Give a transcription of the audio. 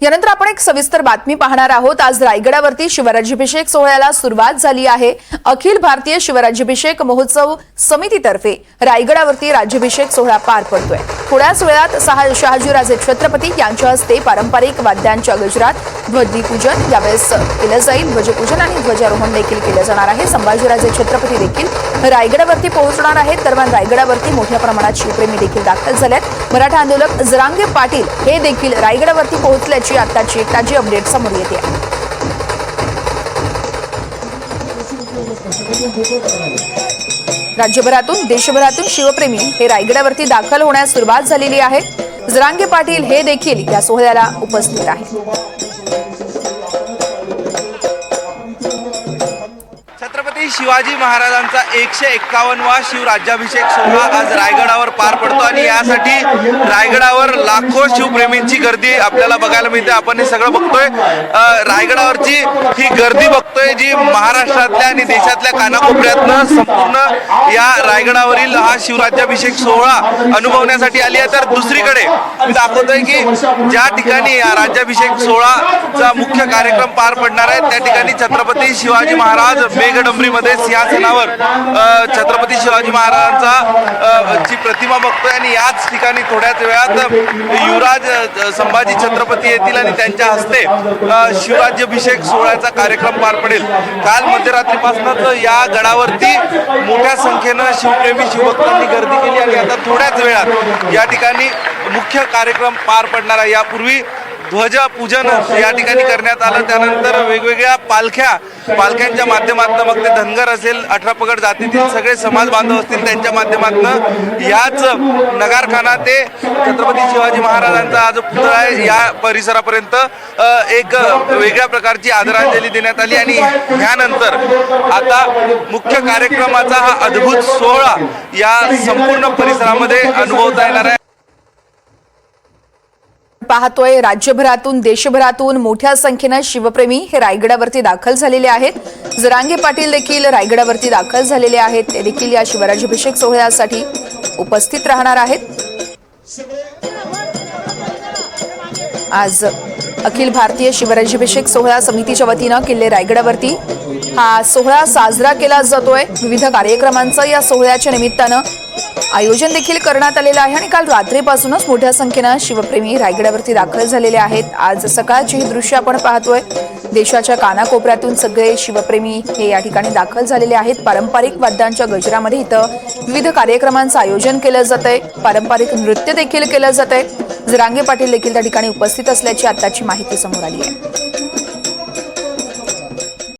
यानंतर आपण एक सविस्तर बातमी पाहणार आहोत. आज रायगडावरती शिवराज्याभिषेक सोहळ्याला सुरुवात झाली आहे. अखिल भारतीय शिवराज्याभिषेक महोत्सव समितीतर्फे रायगडावरती राज्याभिषेक सोहळा पार पडतोय. थोड्याच वेळात सहा शहाजीराजे छत्रपती यांच्या हस्ते पारंपरिक वाद्यांच्या गजरात ध्वजपूजन यावेळेस केलं जाईल. ध्वजपूजन आणि ध्वजारोहण देखील केलं जाणार आहे. संभाजीराजे छत्रपती देखील रायगडावरती पोहोचणार आहेत. दरम्यान रायगडावरती मोठ्या प्रमाणात शिवप्रेमी देखील दाखल झाल्यात मराठा आंदोलक जरांगे पाटील हे देखील रायगडावरती पोहोचल्याची आताची ताजी अपडेट समोर येते. राज्यभरातून देशभरातून शिवप्रेमी हे रायगडावरती दाखल होण्यास सुरुवात झालेली आहे. जरांगे पाटील हे देखील या सोहळ्याला उपस्थित आहेत. शिवाजी महाराजांचा एकशे एक्कावन्नवा शिवराज्याभिषेक सोहळा आज रायगडावर पार पडतो आणि यासाठी रायगडावर लाखो शिवप्रेमींची गर्दी आपल्याला बघायला मिळते. आपण हे सगळं बघतोय. रायगडावरची ही गर्दी बघतोय जी महाराष्ट्रातल्या आणि देशातल्या कानाकोपऱ्यातनं संपूर्ण या रायगडावरील हा शिवराज्याभिषेक सोहळा अनुभवण्यासाठी आली आहे. तर दुसरीकडे मी दाखवतोय की ज्या ठिकाणी या राज्याभिषेक सोहळाचा मुख्य कार्यक्रम पार पडणार आहे त्या ठिकाणी छत्रपती शिवाजी महाराज मेघडंबरीमध्ये सिंहासनावर छत्रपती शिवाजी महाराजांचा जी ची प्रतिमा बघतोय आणि याच ठिकाणी थोड्याच वेळात युवराज संभाजी छत्रपती येतील आणि त्यांच्या हस्ते अ, शिवराज्याभिषेक सोहळ्याचा कार्यक्रम पार पडेल. काल मध्यरात्रीपासूनच या गडावरती मोठ्या संख्येनं शिवप्रेमी शिवभक्तांनी गर्दी केली आणि आता थोड्याच वेळात या ठिकाणी मुख्य कार्यक्रम पार पडणार आहे. यापूर्वी ध्वजपूजन या ठिकाणी करण्यात आलं. त्यानंतर वेगवेगळ्या पालख्या पालख्यांच्या माध्यमातून मग ते धनगर असेल अठरा पगड जातीतील सगळे समाज बांधव असतील त्यांच्या माध्यमातून याच नगारखाना ते छत्रपती शिवाजी महाराजांचा आज पुतळा आहे. या परिसरापर्यंत एक वेगळ्या प्रकारची आदरांजली देण्यात आली आणि ह्यानंतर आता मुख्य कार्यक्रमाचा हा अद्भुत सोहळा या संपूर्ण परिसरामध्ये अनुभवता येणार आहे. पाहतोय. राज्यभरातून देशभरातून मोठ्या संख्येनं शिवप्रेमी हे रायगडावरती दाखल झालेले आहेत. जरांगे पाटील देखील रायगडावरती दाखल झालेले आहेत. ते देखील या शिवराज्याभिषेक सोहळ्यासाठी उपस्थित राहणार आहेत. आज अखिल भारतीय शिवराज्याभिषेक सोहळा समितीच्या वतीनं किल्ले रायगडावरती. हा सोहळा साजरा केला जातोय. विविध कार्यक्रमांचं या सोहळ्याच्या निमित्तानं आयोजन देखील करण्यात आलेलं आहे आणि काल रात्रीपासूनच मोठ्या संख्येनं शिवप्रेमी रायगडावरती दाखल झालेले आहेत. आज सकाळची ही दृश्य आपण पाहतोय. देशाच्या कानाकोपऱ्यातून सगळे शिवप्रेमी हे या ठिकाणी दाखल झालेले आहेत. पारंपरिक वाद्यांच्या गजरामध्ये इथं विविध कार्यक्रमांचं आयोजन केलं जातंय. पारंपरिक नृत्य देखील केलं जातंय. जरांगे पाटील देखील त्या ठिकाणी उपस्थित असल्याची आताची माहिती समोर आली आहे.